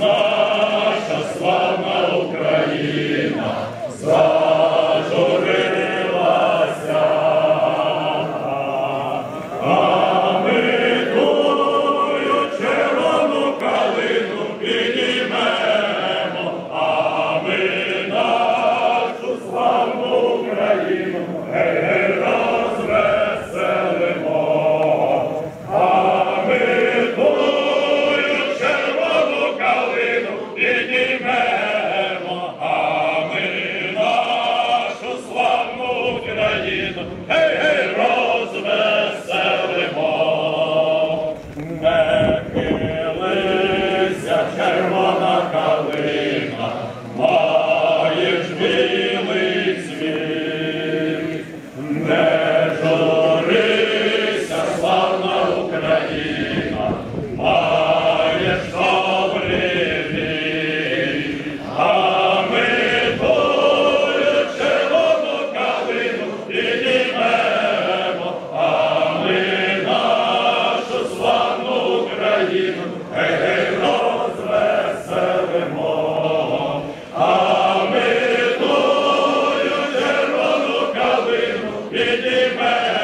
наша славна Україна зажурилася, а ми тую червону калину піднімемо, а ми нашу славну Україну. Hey, hey! Ele vai.